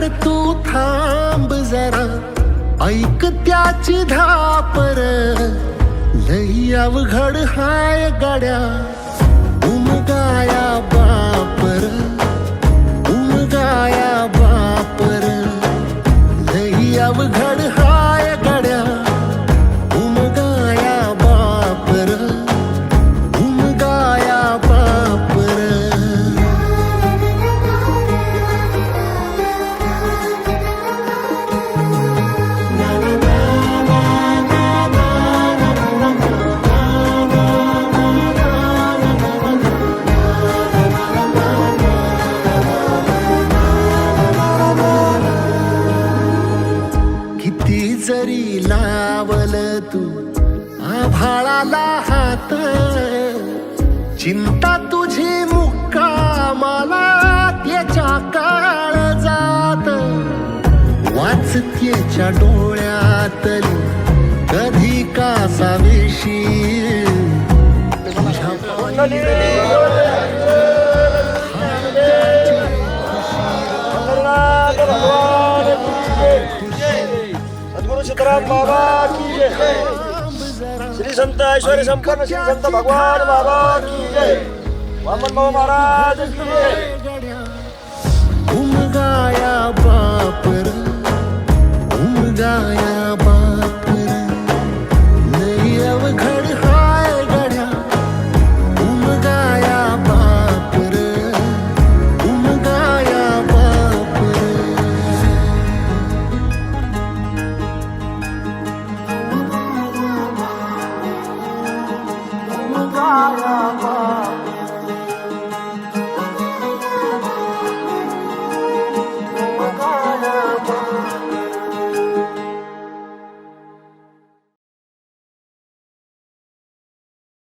घडी तू थांब जरा. ऐक त्याची धापर. लई अवघड हाय गाड्या. जरी लावल तू आभाळाला हात चिंता तुझी मुक्कामाला त्याच्या काळ जात. वाचतेच्या डोळ्यातली कधी कासा वेशी संत ऐश्वर्य संपन्न श्री संत भगवान बाबा की जय. वामन महाराज की जय. उमगाया बापर